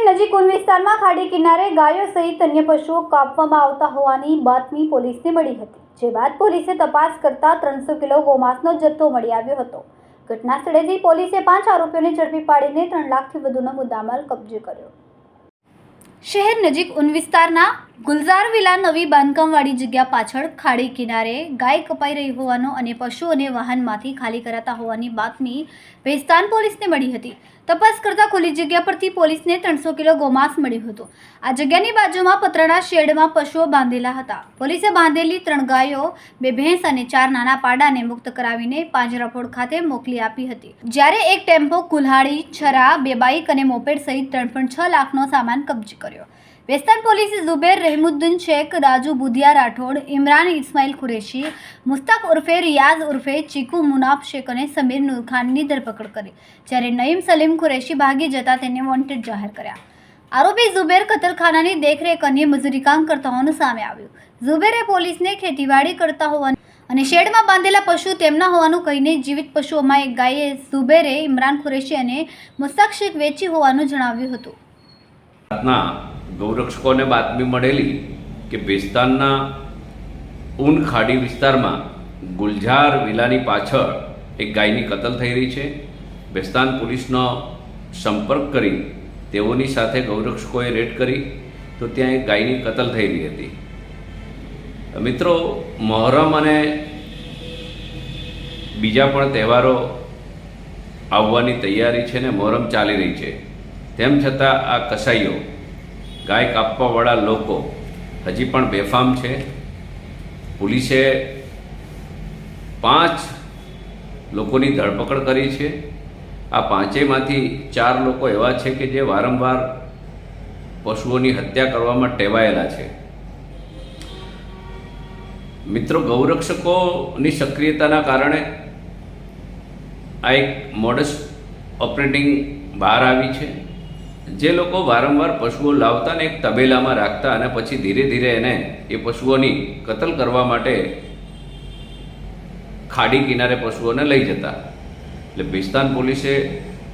નજીક ઉન વિસ્તારમાં ખાડી કિનારે ગાયો સહિત અન્ય પશુઓ કાપવામાં આવતા હોવાની બાતમી પોલીસને મળી હતી, જે બાદ પોલીસે તપાસ કરતા ત્રણસો કિલો ગોમાંસનો જથ્થો મળી આવ્યો હતો. ઘટના સ્થળેથી પોલીસે પાંચ આરોપીઓને ઝડપી પાડીને ત્રણ લાખથી વધુનો મુદ્દામાલ કબજે કર્યો. શહેર નજીક ઉન વિસ્તારના ગુલઝાર વિલા નવી બાંધકામવાળી જગ્યા પાછળ ખાડી કિનારે ગાય કપાઈ રહી હોવાનો અને પશુઓને વાહનમાંથી ખાલી કરાતા હોવાની બાતમી ભેસ્તાન પોલીસને મળી હતી. તપાસ કરતા ખુલ્લી જગ્યા પરથી પોલીસને ત્રણસો કિલો ગોમાંસ મળ્યું હતું. આ જગ્યાની બાજુમાં પતરાના શેડમાં પશુઓ બાંધેલા હતા. પોલીસે બાંધેલી ત્રણ ગાયો, બે ભેંસ અને ચાર નાના પાડાને મુક્ત કરાવીને પાંજરાપોળ ખાતે મોકલી આપી હતી. જ્યારે એક ટેમ્પો, કુલ્હાડી, છરા, બે બાઇક અને મોપેડ સહિત ત્રણ પણ છ લાખનો સામાન કબજે કર્યો. વેસ્તાન પોલીસે ઝુબેર રહેમુદ્દીન શેખ, રાજુ બુધિયા રાઠોડ, ઇમરાન ઇસ્માઇલ કુરેશી મુસ્તાક ઉર્ફે રિયાઝ ઉર્ફે ચીકુ મુનાફ શેખ અને સમીર નુરખાનની ધરપકડ કરી, જ્યારે નઈમ સલીમ કુરેશી ભાગી જતા તેને વોન્ટેડ જાહેર કર્યા. આરોપી ઝુબેર કતલખાનાની દેખરેખ અને મજૂરી કામ કરતા હોવાનું સામે આવ્યું. ઝુબેરે પોલીસને ખેતીવાડી કરતા હોવાનું અને શેડમાં બાંધેલા પશુ તેમના હોવાનું કહીને જીવિત પશુઓમાં એક ગાયે ઝુબેરે ઇમરાન કુરેશી અને મુસ્તાક શેખ વેચી હોવાનું જણાવ્યું હતું. રાતના ગૌરક્ષકોને બાતમી મળેલી કે ભેસ્તાનના ઊન ખાડી વિસ્તારમાં ગુલઝાર વિલાની પાછળ એક ગાયની કતલ થઈ રહી છે. ભેસ્તાન પોલીસનો સંપર્ક કરી તેઓની સાથે ગૌરક્ષકોએ રેડ કરી તો ત્યાં એક ગાયની કતલ થઈ રહી હતી. મિત્રો, મહોરમ અને બીજા પણ તહેવારો આવવાની તૈયારી છે ને મહોરમ ચાલી રહી છે. તેમ છતાં આ કસાઈઓ, ગાય કાપવાવાળા લોકો, હજી પણ બેફામ છે. પોલીસે પાંચ લોકોની ધરપકડ કરી છે. આ પાંચેયમાંથી ચાર લોકો એવા છે કે જે વારંવાર પશુઓની હત્યા કરવામાં ટેવાયેલા છે. મિત્રો, ગૌરક્ષકોની સક્રિયતાના કારણે આ એક મોડસ ઓપરેટિંગ બહાર આવી છે. જે લોકો વારંવાર પશુઓ લાવતા ને એક તબેલામાં રાખતા અને પછી ધીરે ધીરે એને એ પશુઓની કતલ કરવા માટે ખાડી કિનારે પશુઓને લઈ જતા. એટલે ભિસ્તાન પોલીસે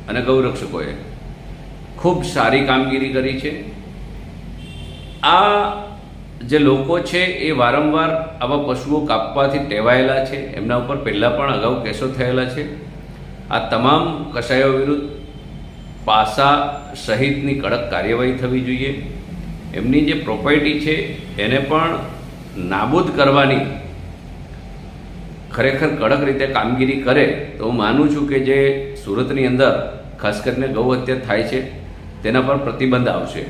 અને ગૌરક્ષકોએ ખૂબ સારી કામગીરી કરી છે. આ જે લોકો છે એ વારંવાર આવા પશુઓ કાપવાથી ટેવાયેલા છે. એમના ઉપર પહેલાં પણ અગાઉ કેસો થયેલા છે. આ તમામ કસાયો વિરુદ્ધ પાસા સહિતની કડક કાર્યવાહી થવી જોઈએ. એમની જે પ્રોપર્ટી છે, એને પણ નાબૂદ કરવાની ખરેખર કડક રીતે કામગીરી કરે તો હું માનું છું કે જે સુરતની અંદર, ખાસ કરીને ગૌ હત્યા થાય છે, તેના પર પ્રતિબંધ આવશે.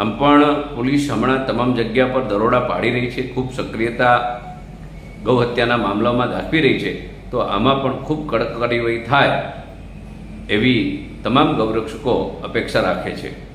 આમ પણ પોલીસ હમણાં તમામ જગ્યા પર દરોડા પાડી રહી છે, ખૂબ સક્રિયતા ગૌ હત્યાના મામલામાં દાખવી રહી છે, તો આમાં પણ ખૂબ કડક કાર્યવાહી થાય એવી તમામ ગૌરક્ષકો અપેક્ષા રાખે છે.